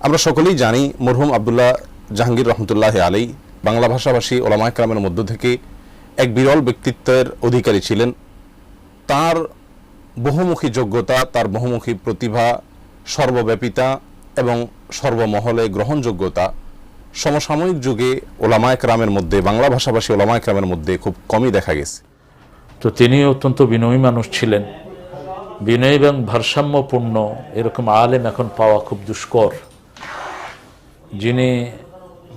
আমরা সকলেই জানি মরহুম আবদুল্লাহ জাহাঙ্গীর রহমতুল্লাহ আলী বাংলা ভাষাভাষী ওলামা একরামের মধ্য থেকে এক বিরল ব্যক্তিত্বের অধিকারী ছিলেন। তার বহুমুখী যোগ্যতা, তার বহুমুখী প্রতিভা, সর্বব্যাপিতা এবং সর্বমহলে গ্রহণযোগ্যতা সমসাময়িক যুগে ওলামা একরামের মধ্যে, বাংলা ভাষাভাষী ওলামা একরামের মধ্যে খুব কমই দেখা গেছে। তো তিনি অত্যন্ত বিনয়ী মানুষ ছিলেন। বিনয় এবং ভারসাম্যপূর্ণ এরকম আলেম এখন পাওয়া খুব দুষ্কর। যিনি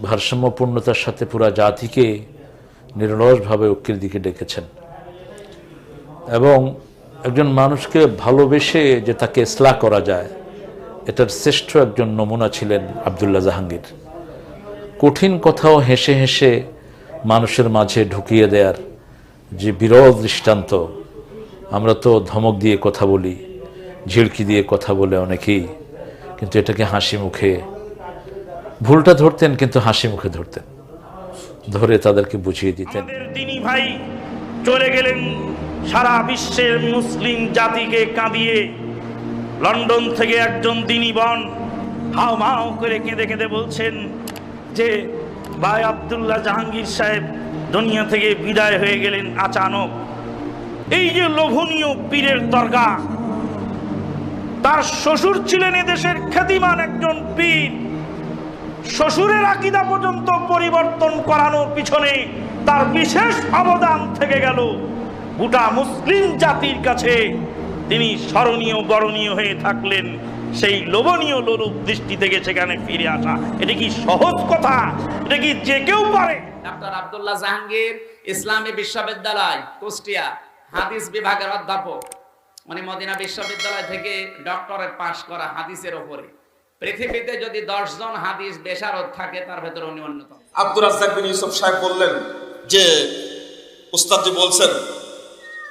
ভারসাম্যপূর্ণতার সাথে পুরা জাতিকে নিরলসভাবে ঐক্যের দিকে ডেকেছেন। এবং একজন মানুষকে ভালোবেসে যে তাকে ইসলাহ করা যায়, এটার শ্রেষ্ঠ একজন নমুনা ছিলেন আবদুল্লাহ জাহাঙ্গীর। কঠিন কথাও হেসে হেসে মানুষের মাঝে ঢুকিয়ে দেয়ার যে বিরল দৃষ্টান্ত, আমরা তো ধমক দিয়ে কথা বলি, ঝিড়কি দিয়ে কথা বলে অনেকেই, কিন্তু এটাকে হাসি মুখে ভুলটা ধরতেন, কিন্তু হাসি মুখে ধরতেন। ধরে তাদেরকে বুঝিয়ে দিতেন। তিনি ভাই চলে গেলেন সারা বিশ্বের মুসলিম জাতিকে কাঁদিয়ে। লন্ডন থেকে একজন দিনী বন হাও মাও করে কেঁদে কেঁদে বলছেন যে, ভাই আব্দুল্লাহ জাহাঙ্গীর সাহেব দুনিয়া থেকে বিদায় হয়ে গেলেন আচানক। এই যে লোভনীয় পীরের দরগা তার শ্বশুর ছিলেন এদেশের খ্যাতিমান একজন পীর। শ্বশুরের আকিদা পর্যন্ত পরিবর্তন করানোর পিছনে তার বিশেষ অবদান থেকে গেল। গোটা মুসলিম জাতির কাছে তিনি স্মরণীয়, বরণীয় হয়ে থাকলেন। সেই লোভনীয় লোলুপ দৃষ্টি থেকে সেখানে ফিরে আসা। এটা কি সহজ কথা? এটা কি যে কেউ পারে? ডাক্তার আব্দুল্লাহ জাহাঙ্গীর, ইসলামী বিশ্ববিদ্যালয়, কুষ্টিয়া, হাদিস বিভাগের অধ্যাপক। মানে মদিনা বিশ্ববিদ্যালয় থেকে ডক্টরেট পাশ করা হাদিসের ওপরে। পৃথিবীতে যদি দশজন হাদিস বেশারদ থাকে, তার ভেতরে উনি অন্যতম। আব্দুর রাজ্জাক বিন ইউসুফ সাহেব বললেন যে, উস্তাদজি বলছেন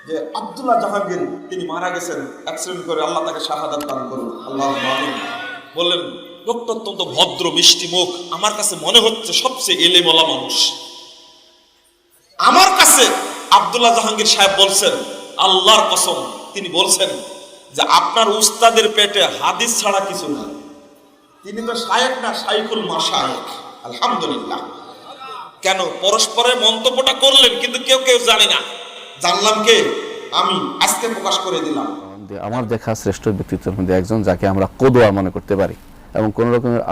যে, আব্দুল্লাহ জাহাঙ্গীর, তিনি মারা গেছেন অ্যাক্সিডেন্ট করে আল্লাহ তাকে শাহাদাত দান করুন। আল্লাহ বললেন লোকটা অত্যন্ত ভদ্র, মিষ্টি মুখ। আমার কাছে মনে হচ্ছে সবচেয়ে এলেমলা মানুষ। আমার কাছে, আব্দুল্লাহ জাহাঙ্গীর সাহেব বলছেন, আল্লাহর কসম, তিনি বলছেন যে, আপনার উস্তাদের পেটে হাদিস ছাড়া কিছু না তিনি তো শায়েক না শাইকুল মাশায়েক আলহামদুলিল্লাহ। কেন? পরস্পরের মন্তব্যটা করলেন কিন্তু কেউ কেউ জানে না। জানলাম কে? আমি আজকে প্রকাশ করে দিলাম। আমার দেখা শ্রেষ্ঠ ব্যক্তিত্বের মধ্যে একজন যাকে আমরা কোদোয়া মনে করতে পারি এবং কোন রকমের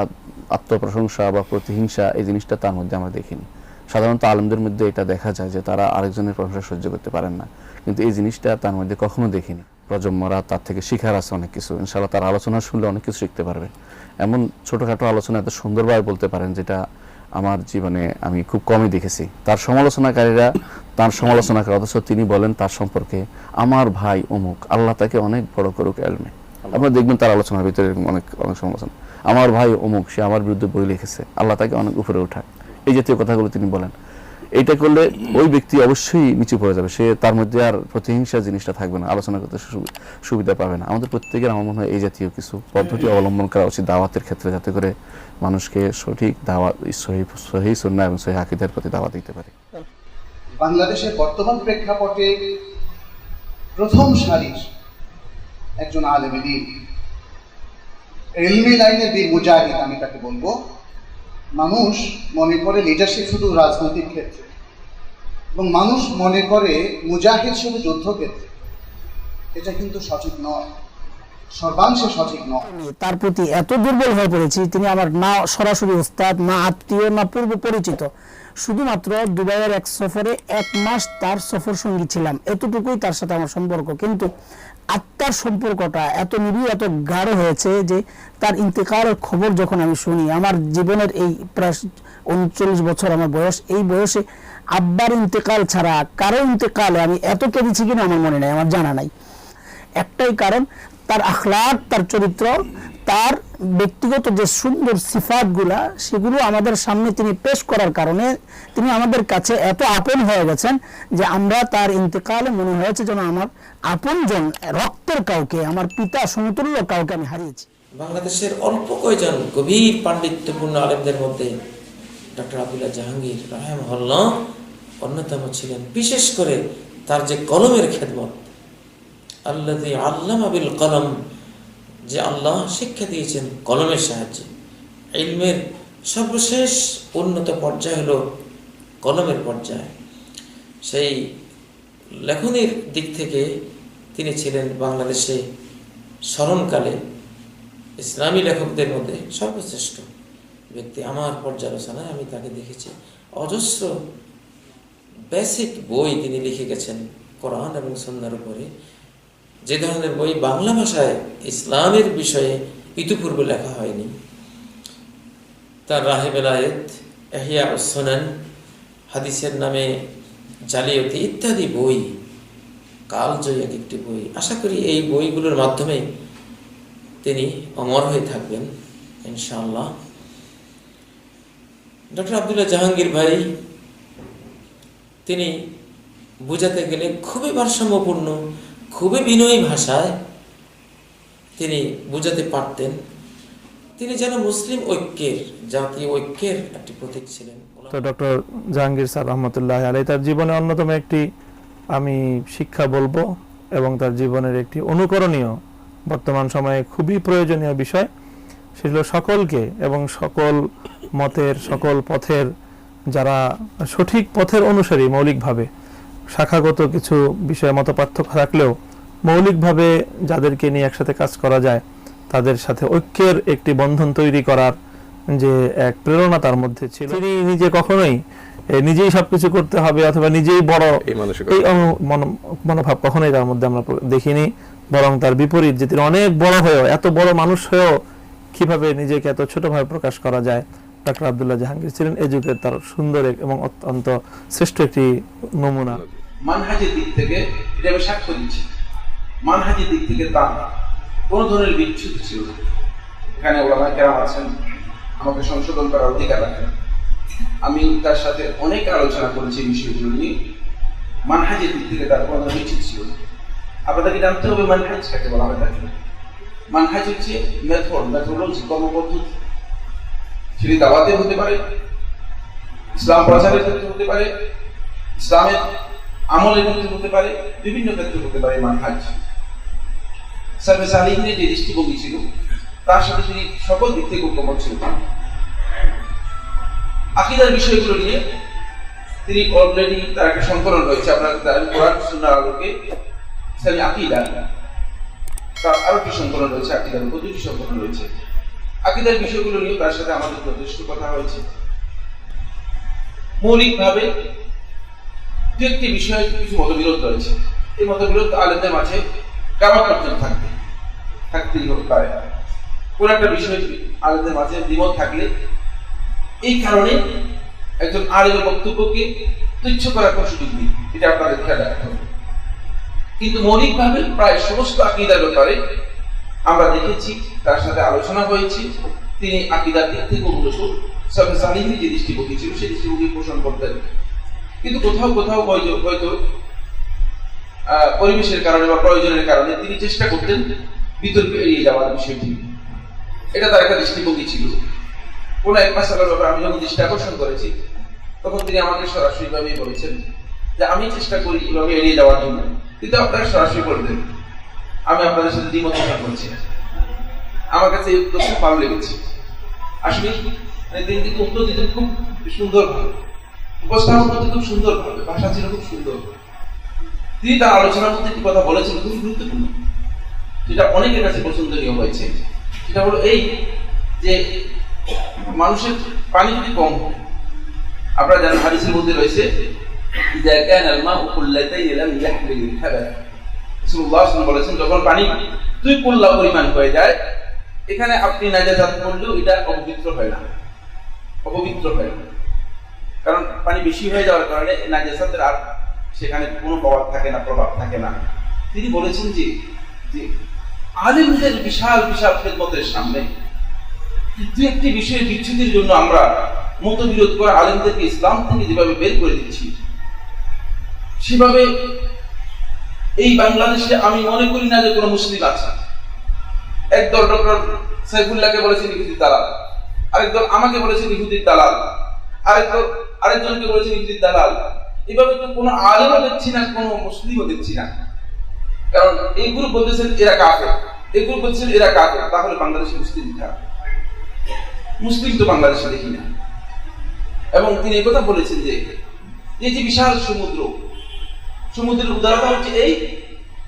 আত্মপ্রশংসা বা প্রতিহিংসা এই জিনিসটা তার মধ্যে আমরা দেখিনি। সাধারণত আলমদের মধ্যে এটা দেখা যায় যে তারা আরেকজনের প্রশংসা সহ্য করতে পারেন না। কিন্তু এই জিনিসটা তার মধ্যে কখনো দেখিনি। প্রজন্মরা তার থেকে শিখার আছে অনেক কিছু। ইনশাল্লাহ তার আলোচনা শুনলে অনেক কিছু শিখতে পারবে। এমন ছোটখাটো আলোচনা এত সুন্দরভাবে বলতে পারেন যেটা আমার জীবনে আমি খুব কমই দেখেছি। তার সমালোচনাকারীরা তার সমালোচনা করে অথচ তিনি বলেন তার সম্পর্কে আমার ভাই অমুক, আল্লাহ তাকে অনেক বড় করুক এলমে। আপনারা দেখবেন তার আলোচনার ভিতরে অনেক অনেক সমালোচনা। আমার ভাই অমুক, সে আমার বিরুদ্ধে বই লিখেছে, আল্লাহ তাকে অনেক উপরে উঠায় এই জাতীয় কথাগুলো তিনি বলেন। এইটা করলে ওই ব্যক্তি অবশ্যই নিচু পড়ে যাবে। সে তার মধ্যে আর প্রতিহিংসা জিনিসটা থাকবে না, আলোচনা করতে সুবিধা পাবে না। আমাদের প্রত্যেকের আমার মনে হয় এই জাতীয় কিছু পদ্ধতি অবলম্বন করা উচিত দাওয়াতের ক্ষেত্রে, যাতে করে মানুষকে সঠিক দাওয়াত, সহি সহি এবং সহি আকিদের প্রতি দাওয়াত দিতে পারে। বাংলাদেশের বর্তমান প্রেক্ষাপটে প্রথম সারির একজন আলেমী দিন। এলমি লাইনের বীর মুজাহিদ, আমি তাকে বলব। মানুষ মনে করে লিডারশিপ শুধু রাজনৈতিক ক্ষেত্রে। এবং মানুষ মনে করে মুজাহিদ শুধু যুদ্ধক্ষেত্রে। এটা কিন্তু সঠিক নয়। তার প্রতি এত দুর্বল হয়ে পড়েছি, তিনি আমার না সরাসরি ওস্তাদ না আত্মীয়, না পূর্ব পরিচিত। শুধুমাত্র দুবাইয়ের এক সফরে এক মাস তার সফর সঙ্গী ছিলাম। এতটুকুই তার সাথে আমার সম্পর্ক। কিন্তু আত্মার সম্পর্কটা এত নিবিড়, এত গাঢ় হয়েছে যে তার ইন্তেকারের খবর যখন আমি শুনি, আমার জীবনের এই প্রায় উনচল্লিশ বছর আমার বয়স, এই বয়সে আব্বার ইন্তেকাল ছাড়া কারও ইন্তেকালে আমি এত কেঁদেছি কিনা আমার মনে নাই, আমার জানা নাই। একটাই কারণ, তার আখলাক, তার চরিত্র তার ব্যক্তিগত যে সুন্দর সিফাতগুলা, সেগুলো আমাদের সামনে তিনি পেশ করার কারণে তিনি আমাদের কাছে এত আপন হয়ে গেছেন যে আমরা তার ইন্তেকালে মনে হয়েছে যেন আমার আপনজন, রক্তের কাউকে, আমার পিতা সমতুল্য কাউকে আমি হারিয়েছি। বাংলাদেশের অল্প কয়জন গভীর পাণ্ডিত্যপূর্ণ আলেমদের মধ্যে ডক্টর আবদুল্লাহ জাহাঙ্গীর রাহেমহল্লা অন্যতম ছিলেন। বিশেষ করে তার যে কলমের খেদমত আল্লাহ আল্লাম আবিল কলম যে আল্লাহ শিক্ষা দিয়েছেন, কলমের সাহায্যে। ইলমের সর্বশেষ উন্নত পর্যায় হলো কলমের পর্যায়। সেই লেখনের দিক থেকে তিনি ছিলেন বাংলাদেশে স্মরণকালে ইসলামী লেখকদের মধ্যে সর্বশ্রেষ্ঠ ব্যক্তি। আমার পর্যালোচনায় আমি তাকে দেখেছি। অজস্র বেসিক বই তিনি লিখে গেছেন, কোরআন এবং সন্ন্যার উপরে। যে ধরনের বই বাংলা ভাষায় ইসলামের বিষয়ে ইতিপূর্বে লেখা হয়নি। তার রাহে বেলায়েত, এহিয়া উসনান হাদিসের নামে জালিয়াতি ইত্যাদি বই, কালজয়ী এক একটি বই। আশা করি এই বইগুলোর মাধ্যমে তিনি অমর হয়ে থাকবেন, ইনশাআল্লাহ। ডক্টর আবদুল্লাহ জাহাঙ্গীর ভাই, তিনি বোঝাতে গেলে খুবই ভারসাম্যপূর্ণ খুবই বিনয়ী ভাষায় তিনি বোঝাতে পারতেন। তিনি যেন মুসলিম ঐক্যের, জাতীয় ঐক্যের একটি প্রতীক ছিলেন। তো ডক্টর জাহাঙ্গীর স্যার রহমতুল্লাহ আলী তার জীবনে অন্যতম একটি আমি শিক্ষা বলব এবং তার জীবনের একটি অনুকরণীয় বর্তমান সময়ে খুবই প্রয়োজনীয় বিষয়। সেগুলো সকলকে এবং সকল মতের, সকল পথের, যারা সঠিক পথের অনুসারী মৌলিকভাবে শাখাগত কিছু বিষয়ে মত পার্থক্য থাকলেও মৌলিকভাবে যাদেরকে নিয়ে একসাথে কাজ করা যায় তাদের সাথে ঐক্যের একটি বন্ধন তৈরি করার যে এক প্রেরণা তার মধ্যে ছিল। তিনি নিজে কখনোই নিজেই সবকিছু করতে হবে অথবা নিজেই বড় এই মনো- মনোভাব কখনোই তার মধ্যে আমরা দেখিনি বরং তার বিপরীত যে তিনি অনেক বড় হয়েও এত বড় মানুষ হয়েও কীভাবে নিজেকে এত ছোটভাবে প্রকাশ করা যায় ডক্টর আবদুল্লাহ জাহাঙ্গীর ছিলেন এ যুগের তার সুন্দর এক এবং অত্যন্ত শ্রেষ্ঠ একটি নমুনা। মানহাজের দিক থেকে এটা আমি সাক্ষ্য দিচ্ছি। মানহাজের দিক থেকে তার কোনো ধরনের বিচ্ছুত ছিল। এখানে ওলামা কেরাম আছেন, আমাকে সংশোধন করার অধিকার রাখেন। আমি তার সাথে অনেক আলোচনা করেছি বিষয়গুলো নিয়ে। মানহাজের দিক থেকে তার কোনো বিচ্ছুত ছিল আপনাদেরকে জানতে হবে মানহাজ কাকে বলা হয় তাকে। মানহাজ হচ্ছে মেথড মেথোডলজি কর্মপদ্ধতি। সেটি দাওয়াতে হতে পারে, ইসলাম প্রচারের ক্ষেত্রে হতে পারে, ইসলামের আমলের ক্ষেত্রে হতে পারে, বিভিন্ন ক্ষেত্রে হতে পারে মানহাজ সার্ভে সালিহিনের যে দৃষ্টিভঙ্গি ছিল, তার সাথে তিনি সকল দিক থেকে ঐক্যমত ছিল। আকিদার বিষয়গুলো নিয়ে তিনি অলরেডি তার একটা সংকলন রয়েছে, আপনার তার কোরআন সুন্নার আলোকে আকিদা। তার আরও একটি সংকলন রয়েছে, আকিদার উপর দুটি সংকলন রয়েছে। আকিদার বিষয়গুলো নিয়ে তার সাথে আমাদের যথেষ্ট কথা হয়েছে। মৌলিকভাবে দু একটি বিষয়ে কিছু মতবিরোধ রয়েছে। এই মতবিরোধ আলেমদের মাঝে কেমন পর্যন্ত থাকবে। থাকতেই পারে। কোন একটা বিষয় আলেমদের মাঝে দ্বিমত থাকলে এই কারণে একজন আলেমের বক্তব্যকে তুচ্ছ করার কোনো সুযোগ নেই। এটা আপনাদের খেয়াল রাখতে হবে। কিন্তু মৌলিকভাবে প্রায় সমস্ত আকিদার ব্যাপারে আমরা দেখেছি, তার সাথে আলোচনা হয়েছে। তিনি আকিদার দিক থেকে মূলত সবে সালিহি যে দৃষ্টিভঙ্গি ছিল, সেই দৃষ্টিভঙ্গি পোষণ করতেন। কিন্তু কোথাও কোথাও হয়তো পরিবেশের কারণে বা প্রয়োজনের কারণে তিনি চেষ্টা করতেন বিতর্ক এড়িয়ে যাওয়ার বিষয়টি। এটা তার একটা দৃষ্টিভঙ্গি ছিল। কোন এক মাসালার ব্যাপারে আমি যখন দৃষ্টি আকর্ষণ করেছি, তখন তিনি আমাকে সরাসরি ভাবেই বলেছেন যে, আমি চেষ্টা করি এভাবে এড়িয়ে যাওয়ার জন্য। কিন্তু আপনারা সরাসরি বলতেন আমি আপনাদের সাথে দ্বিমত করছি আমার কাছে এই উত্তর খুব ভালো লেগেছে। আসলে তিনি কিন্তু উত্তর দিতেন খুব সুন্দর ভাবে উপস্থাপন করতে খুব সুন্দর ভাবে ভাষা ছিল খুব সুন্দর তিনি তার আলোচনার মধ্যে একটি কথা বলেছেন খুবই গুরুত্বপূর্ণ যেটা অনেকের কাছে পছন্দনীয় হয়েছে সেটা হলো এই যে মানুষের পানি যদি কম হয় আপনারা জানেন হাদিসের মধ্যে রয়েছে إذا كان الماء قلتين لم يحمل الخبث রাসূলুল্লাহ সাল্লাল্লাহু আলাইহি বলেছেন যখন পানি দুই কুল্লা পরিমাণ হয়ে যায় এখানে আপনি নাজাজাত করলেও এটা অপবিত্র হয় না অপবিত্র হয় না কারণ পানি বেশি হয়ে যাওয়ার কারণে নাজাসাতের আর সেখানে কোনো প্রভাব থাকে না, প্রভাব থাকে না। তিনি বলেছেন যে যে আলেমদের বিশাল বিশাল খেদমতের সামনে দু একটি বিষয়ের বিচ্ছুতির জন্য আমরা মতবিরোধ করে আলেমদেরকে ইসলাম থেকে যেভাবে বের করে দিচ্ছি, সেভাবে এই বাংলাদেশে আমি মনে করি না যে কোনো মুসলিম আছে। একদল ডক্টর সাইফুল্লাহকে বলেছেন ইহুদির দালাল, আরেকদল আমাকে বলেছেন ইহুদির দালাল, আরেকদল আরেকজনকে বলেছেন ইহুদির দালাল। এভাবে তো কোনো আলেমও দেখছি না, কোনো মুসলিমও দেখছি না। কারণ এই গ্রুপ বলতেছেন এরা কাফের, এই গ্রুপ বলছেন এরা কাফের, তাহলে বাংলাদেশে মুসলিম খারাপ মুসলিম তো বাংলাদেশে দেখি না। এবং তিনি একথা বলেছেন যে, এই যে বিশাল সমুদ্র, সমুদ্রের উদারতা হচ্ছে এই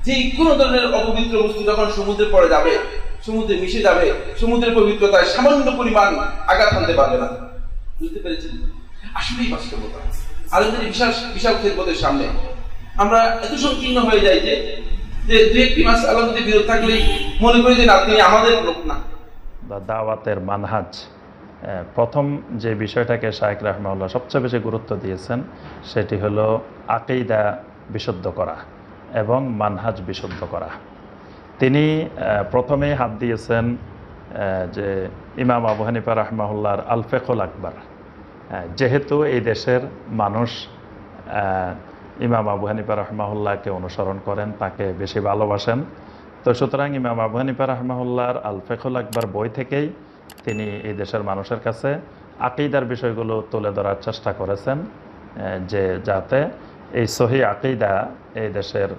যে কোনো ধরনের অপবিত্র বস্তু যখন সমুদ্রে পড়ে যাবে, সমুদ্রে মিশে যাবে, সমুদ্রের পবিত্রতায় সামান্য পরিমাণ আঘাত আনতে পারবে না। বুঝতে পেরেছেন? আসলেই বাস্তবতা। আলেমদের বিশাল বিশাল খেদমতের সামনে। আমরা এত সংকীর্ণ হয়ে যাই যে যে একটি মাস বিরোধ থাকলেই মনে করি যে, না, তিনি আমাদের লোক না। দাওয়াতের মানহাজ প্রথম যে বিষয়টাকে শাহেক রাহমাউল্লাহ সবচেয়ে বেশি গুরুত্ব দিয়েছেন, সেটি হলো আকেইদা বিশুদ্ধ করা এবং মানহাজ বিশুদ্ধ করা। তিনি প্রথমেই হাত দিয়েছেন যে ইমাম আবু হানিফা রাহমাহুল্লাহর আলফেকুল আকবর। যেহেতু এই দেশের মানুষ ইমাম আবু হানিফা রহমাহুল্লাহকে অনুসরণ করেন, তাকে বেশি ভালোবাসেন। তো সুতরাং ইমাম আবু হানিফা রহমাহুল্লাহর আলফেকুল আকবর বই থেকেই তিনি এই দেশের মানুষের কাছে আকিদার বিষয়গুলো তুলে ধরার চেষ্টা করেছেন যে যাতে এই সহি আকিদা এই দেশের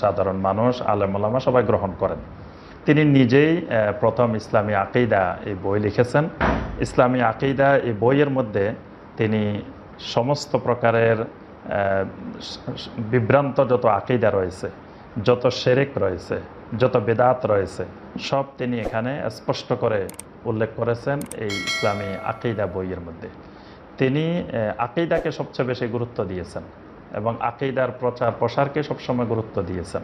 সাধারণ মানুষ আলেমুলামা সবাই গ্রহণ করেন। তিনি নিজেই প্রথম ইসলামী আকিদা এই বই লিখেছেন। ইসলামী আকিদা এই বইয়ের মধ্যে তিনি সমস্ত প্রকারের বিভ্রান্ত যত আকিদা রয়েছে, যত শেরেক রয়েছে, যত বেদাত রয়েছে, সব তিনি এখানে স্পষ্ট করে উল্লেখ করেছেন এই ইসলামী আকিদা বইয়ের মধ্যে। তিনি আকিদাকে সবচেয়ে বেশি গুরুত্ব দিয়েছেন এবং আকিদার প্রচার প্রসারকে সবসময় গুরুত্ব দিয়েছেন।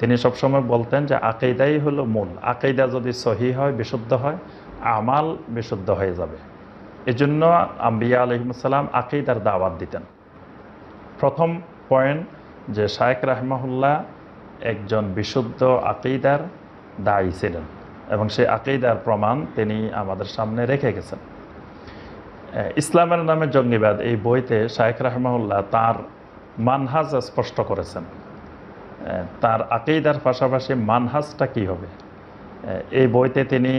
তিনি সবসময় বলতেন যে আকেইদাই হলো মূল। আকেইদা যদি সহি হয়, বিশুদ্ধ হয়, আমাল বিশুদ্ধ হয়ে যাবে। এজন্য আম্বিয়া আলহিমসাল্লাম আকেইদার দাওয়াত দিতেন। প্রথম পয়েন্ট যে শায়েক রাহমাহুল্লাহ একজন বিশুদ্ধ আকেইদার দায়ী ছিলেন এবং সেই আকেইদার প্রমাণ তিনি আমাদের সামনে রেখে গেছেন। ইসলামের নামে জঙ্গিবাদ এই বইতে শায়েক রাহমাহুল্লাহ তার মানহাজ স্পষ্ট করেছেন। তার আকেইদার পাশাপাশি মানহাজটা কি হবে? এই বইতে তিনি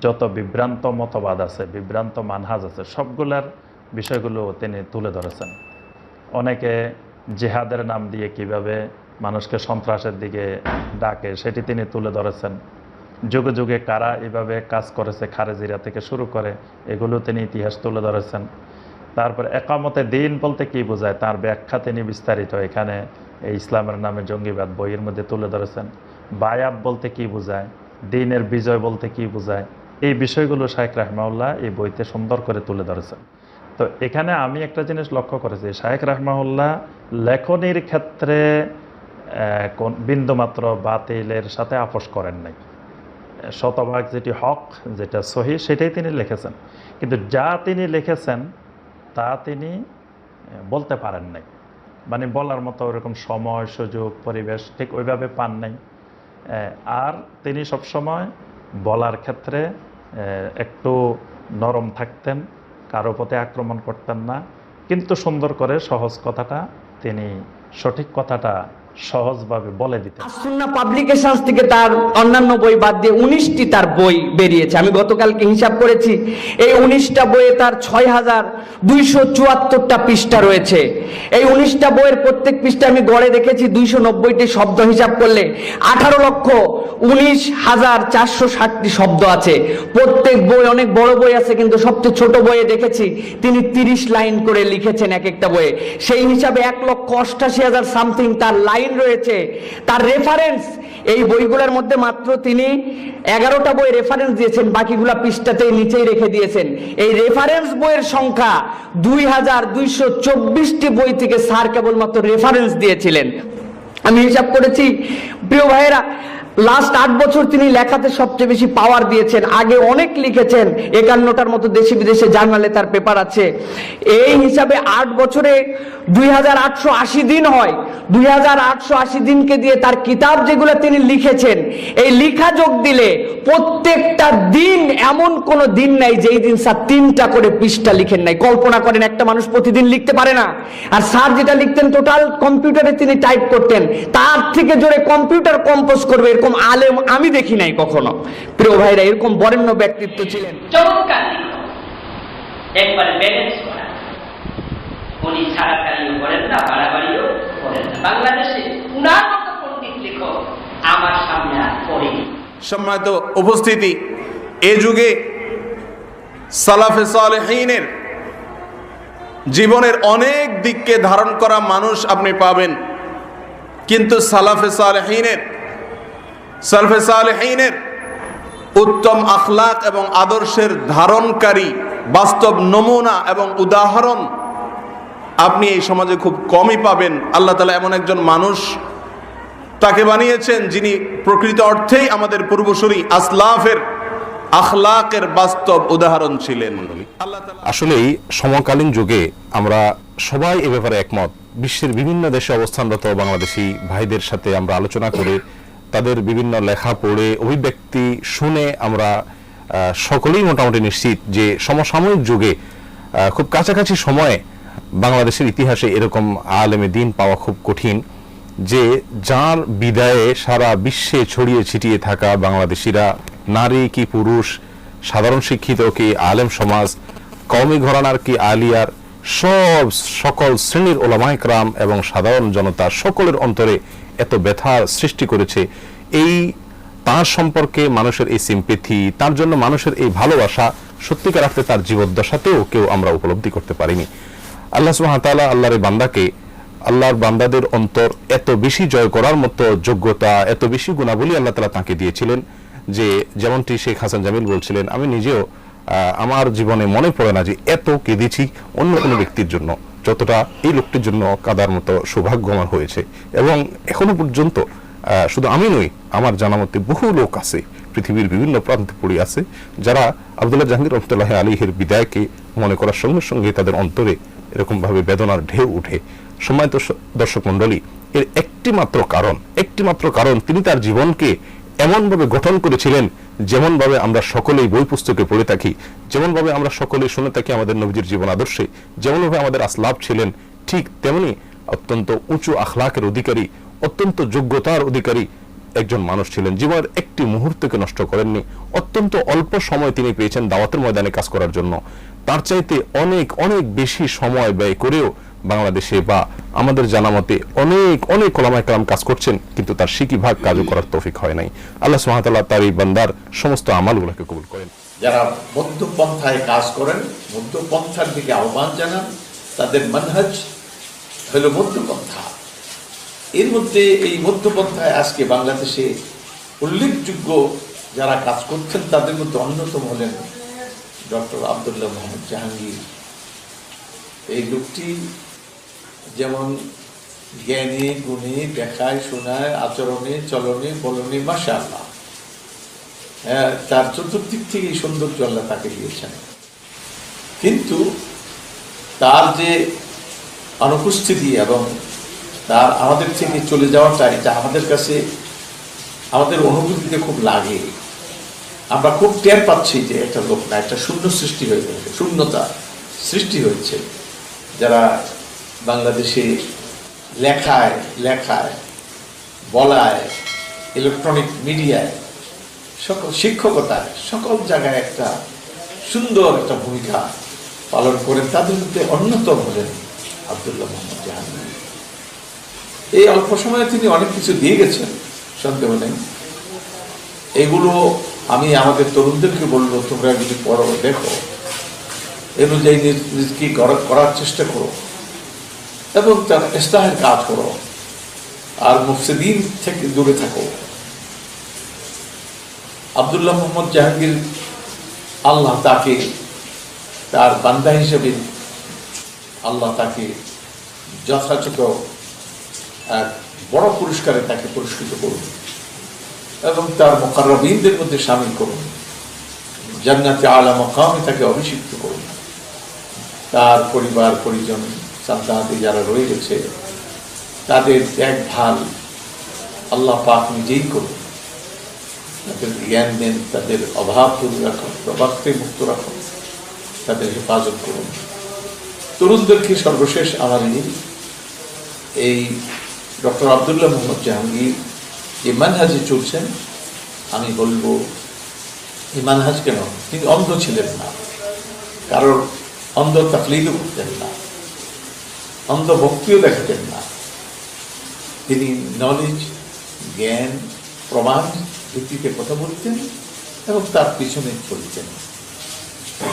যত বিভ্রান্ত মতবাদ আছে, বিভ্রান্ত মানহাজ আছে, সবগুলার বিষয়গুলো তিনি তুলে ধরেছেন। অনেকে জেহাদের নাম দিয়ে কীভাবে মানুষকে সন্ত্রাসের দিকে ডাকে, সেটি তিনি তুলে ধরেছেন। যুগে যুগে কারা এভাবে কাজ করেছে, খারেজিরা থেকে শুরু করে, এগুলো তিনি ইতিহাস তুলে ধরেছেন। তারপর একামতে দিন বলতে কি বোঝায়? তার ব্যাখ্যা তিনি বিস্তারিত এখানে এই ইসলামের নামে জঙ্গিবাদ বইয়ের মধ্যে তুলে ধরেছেন। বায়াত বলতে কি বোঝায়? দিনের বিজয় বলতে কি বোঝায়? এই বিষয়গুলো শাহেক রাহমাউল্লাহ এই বইতে সুন্দর করে তুলে ধরেছেন। তো এখানে আমি একটা জিনিস লক্ষ্য করেছি শাহেক রাহমাউল্লাহ লেখনির ক্ষেত্রে কোন বিন্দুমাত্র বাতিলের সাথে আপোষ করেন নাই। শতভাগ যেটি হক, যেটা সহি, সেটাই তিনি লিখেছেন। কিন্তু যা তিনি লিখেছেন, তা তিনি বলতে পারেন নাই। মানে বলার মতো ওরকম সময়, সুযোগ, পরিবেশ ঠিক ওইভাবে পান নাই। আর তিনি সবসময় বলার ক্ষেত্রে একটু নরম থাকতেন, কারও পথে আক্রমণ করতেন না। কিন্তু সুন্দর করে সহজ কথাটা, তিনি সঠিক কথাটা সহজভাবে বলে আসুন্না পাবলিকেশনস থেকে তার অন্যান্য বই বাদ দিয়ে উনিশটি তার বই বেরিয়েছে। আমি গতকালকে হিসাব করেছি, এই উনিশটা বইয়ে তার ছয় হাজার দুইশো চুয়াত্তরটা পৃষ্ঠা রয়েছে। এই উনিশটা বইয়ের প্রত্যেক পৃষ্ঠা আমি গড়ে দেখেছি দুইশো নব্বইটি শব্দ হিসাব করলে আঠারো লক্ষ উনিশ হাজার চারশো ষাটটি শব্দ আছে। প্রত্যেক বই, অনেক বড় বই আছে, কিন্তু সবচেয়ে ছোট বইয়ে দেখেছি তিনি তিরিশ লাইন করে লিখেছেন এক একটা বইয়ে। সেই হিসাবে এক লক্ষ অষ্টাশি হাজার সামথিং তার লাইন রয়েছে। তার রেফারেন্স এই বইগুলোর মধ্যে মাত্র তিনি এগারোটা বই রেফারেন্স দিয়েছেন, বাকিগুলা পৃষ্ঠাতেই নিচেই রেখে দিয়েছেন। এই রেফারেন্স বইয়ের সংখ্যা দুই হাজার দুইশো চব্বিশটি বই থেকে স্যার কেবলমাত্র রেফারেন্স দিয়েছিলেন। আমি হিসাব করেছি, প্রিয় ভাইয়েরা লাস্ট আট বছর তিনি লেখাতে সবচেয়ে বেশি পাওয়ার দিয়েছেন। আগে অনেক লিখেছেন, একান্নটার মতো দেশি বিদেশে জার্নালে তার পেপার আছে। এই হিসাবে আট বছরে দুই হাজার আটশো আশি দিন হয়। দুই হাজার আটশো আশি দিনকে দিয়ে তার কিতাব যেগুলো তিনি লিখেছেন, এই লিখা যোগ দিলে প্রত্যেকটা দিন এমন কোন দিন নাই যেই দিন স্যার তিনটা করে পৃষ্ঠা লিখেন নাই। কল্পনা করেন, একটা মানুষ প্রতিদিন লিখতে পারে না। আর স্যার যেটা লিখতেন টোটাল কম্পিউটারে তিনি টাইপ করতেন। তার থেকে জোরে কম্পিউটার কম্পোজ করবে এরকম আলেম আমি দেখি নাই কখনো। প্রিয় ভাইরা এরকম বরেণ্য ব্যক্তিত্ব ছিলেন। চমৎকার একবারে ব্যালেন্স করা। উনি ছাড়াছাড়িও করেন না বাড়াবাড়িও করেন না। বাংলাদেশে উনার মতো পণ্ডিত লেখক আমার সামনে আর পড়েনি। সম্মানিত উপস্থিতি এ যুগে সালাফে সালেহীনের জীবনের অনেক দিককে ধারণ করা মানুষ আপনি পাবেন। কিন্তু সালাফে সালেহীনের সালফে সালেহীনের উত্তম আখলাক এবং আদর্শের ধারণকারী বাস্তব নমুনা এবং উদাহরণ আপনি এই সমাজে খুব কমই পাবেন। আল্লাহ তালা এমন একজন মানুষ তাকে বানিয়েছেন যিনি প্রকৃত অর্থেই আমাদের পূর্বসূরি আসলাফের আখলাকের বাস্তব উদাহরণ ছিলেন। আসলেই সমকালীন যুগে আমরা সবাই এ ব্যাপারে একমত। বিশ্বের বিভিন্ন দেশে অবস্থানরত বাংলাদেশি ভাইদের সাথে আমরা আলোচনা করে তাদের বিভিন্ন লেখা পড়ে, অভিব্যক্তি শুনে আমরা সকলেই মোটামুটি নিশ্চিত যে সমসাময়িক যুগে খুব কাছাকাছি সময়ে বাংলাদেশের ইতিহাসে এরকম আলেমে দিন পাওয়া খুব কঠিন, যে যার বিদায়ে সারা বিশ্বে ছড়িয়ে ছিটিয়ে থাকা বাংলাদেশিরা, নারী কি পুরুষ, সাধারণ শিক্ষিত কি আলেম সমাজ, কওমি ঘরানার কি আলিয়ার, সব সকল শ্রেণির ওলামাইকরাম এবং সাধারণ জনতা সকলের অন্তরে এত ব্যথা সৃষ্টি করেছে, এই তার সম্পর্কে মানুষের এই সিম্পেথি তার জন্য মানুষের এই ভালোবাসা সত্যিকার অর্থে তার জীবদ্দশাতেও কেউ আমরা উপলব্ধি করতে পারিনি। আল্লাহ সুহামতাল্লাহ আল্লাহর বান্দাকে, আল্লাহর বান্দাদের অন্তর এত বেশি জয় করার মতো যোগ্যতা, এত বেশি গুণাবলী আল্লাহ তালা তাকে দিয়েছিলেন যে যেমনটি শেখ হাসান জামিল বলছিলেন, আমি নিজেও আমার জীবনে মনে পড়ে না যে এত কেঁদেছি অন্য কোনো ব্যক্তির জন্য। যতটা এই লোকটির জন্য কাদার মতো সৌভাগ্য আমার হয়েছে। এবং এখনও পর্যন্ত শুধু আমি নই, আমার জানা মতে বহু লোক আছে, পৃথিবীর বিভিন্ন প্রান্তে পড়ে আছে, যারা আবদুল্লাহ জাহাঙ্গীর রহমতুল্লাহ আলীহের বিদায়কে মনে করার সঙ্গে সঙ্গে তাদের অন্তরে এরকমভাবে বেদনার ঢেউ উঠে সম্মানিত দর্শক মন্ডলী এর একটি মাত্র কারণ একটি মাত্র কারণ তিনি তার জীবনকে এমনভাবে গঠন করেছিলেন যেমন ভাবে আমরা সকলেই বই পুস্তকে পড়ে থাকি যেমন ভাবে আমরা সকলেই শুনে থাকি আমাদের নবীজির জীবন আদর্শে যেমন ভাবে আমাদের আসলাভ ছিলেন, ঠিক তেমনি অত্যন্ত উঁচু আখলাকের অধিকারী, অত্যন্ত যোগ্যতার অধিকারী একজন মানুষ ছিলেন। জীবনের একটি মুহূর্তকে নষ্ট করেননি। অত্যন্ত অল্প সময় তিনি পেয়েছেন দাওয়াতের ময়দানে কাজ করার জন্য। তার চাইতে অনেক অনেক বেশি সময় ব্যয় করেও বাংলাদেশে বা আমাদের জানা মতে অনেক অনেক ওলামায়ে কালাম কাজ করছেন, কিন্তু তার সিকি ভাগ কাজও করার তৌফিক হয় নাই। আল্লাহ সুবহানাহু তার এই বান্দার সমস্ত আমালগুলোকে কবুল করেন। যারা মধ্যপন্থায় কাজ করেন, মধ্যপন্থার দিকে আহ্বান জানান, তাদের মানহাজ হলো মধ্যপন্থা। এর মধ্যে এই মধ্যপন্থায় আজকে বাংলাদেশে উল্লেখযোগ্য যারা কাজ করছেন, তাদের মধ্যে অন্যতম হলেন ডক্টর আবদুল্লাহ মোহাম্মদ জাহাঙ্গীর। এই লোকটি যেমন জ্ঞানে গুণে দেখায় শোনায় আচরণে চলনে বলনে মাসা আল্লাহ হ্যাঁ, তার চতুর্দিক থেকে এই সৌন্দর্য আল্লাহ তাকে দিয়েছেন। কিন্তু তার যে অনুপস্থিতি এবং তার আমাদের থেকে চলে যাওয়াটা এটা আমাদের কাছে আমাদের অনুভূতিতে খুব লাগে। আমরা খুব টের পাচ্ছি যে একটা লোক না একটা শূন্য সৃষ্টি হয়ে গেছে শূন্যতা সৃষ্টি হয়েছে। যারা বাংলাদেশে লেখায় লেখায়, বলায় ইলেকট্রনিক মিডিয়ায় সকল শিক্ষকতায়, সকল জায়গায় একটা সুন্দর একটা ভূমিকা পালন করেন। তাদের মধ্যে অন্যতম হলেন আবদুল্লাহ মোহাম্মদ জাহাঙ্গীর। এই অল্প সময়ে তিনি অনেক কিছু দিয়ে গেছেন, সন্দেহ নেই। এগুলো আমি আমাদের তরুণদেরকে বলব, তোমরা যদি পড়ো, দেখো। এ অনুযায়ী নিজ- নিজকে করার চেষ্টা করো। এবং তার ইস্তাহের কাজ করো। আর মুফসিদিন থেকে দূরে থাকো। আবদুল্লাহ মোহাম্মদ জাহাঙ্গীর আল্লাহ তাকে তার বান্দা হিসেবে আল্লাহ তাকে যথাযথ এক বড় পুরস্কারে তাকে পুরস্কৃত করুন এবং তার মোকারবিনদের মধ্যে সামিল করুন। জান্নাতে আলা মকামে তাকে অভিষিক্ত করুন। তার পরিবার, পরিজন সন্তানাদি যারা রয়ে গেছে তাদের দেখভাল আল্লাহ পাক নিজেই করুন। তাদের জ্ঞান দেন, তাদের অভাব দূর রাখুন প্রভাবকে মুক্ত রাখুন, তাদের হেফাজত করুন। তরুণদেরকে সর্বশেষ আমার এই ডক্টর আবদুল্লাহ মোহাম্মদ জাহাঙ্গীর যে মানহাজে চলছেন, আমি বলব, এই মানহাজ কেন? তিনি অন্ধ ছিলেন না। কারোর অন্ধ তাকলিদও করতেন না। অন্ধ ভক্তিও দেখাতেন না তিনি নলেজ জ্ঞান প্রমাণ ভিত্তিতে কথা বলতেন এবং তার পিছনে চলতেন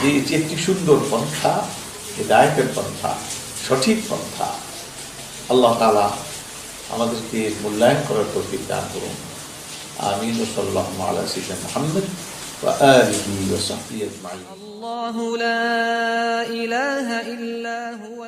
যে এটি একটি সুন্দর পন্থা হেদায়তের পন্থা সঠিক পন্থা আল্লাহ তালা আমাদেরকে মূল্যায়ন করার তৌফিক দান করুন আমিন সাল্লাহ আলা সিদ্দিন মোহাম্মদ وآله وصحبه أجمعين الله لا إله إلا هو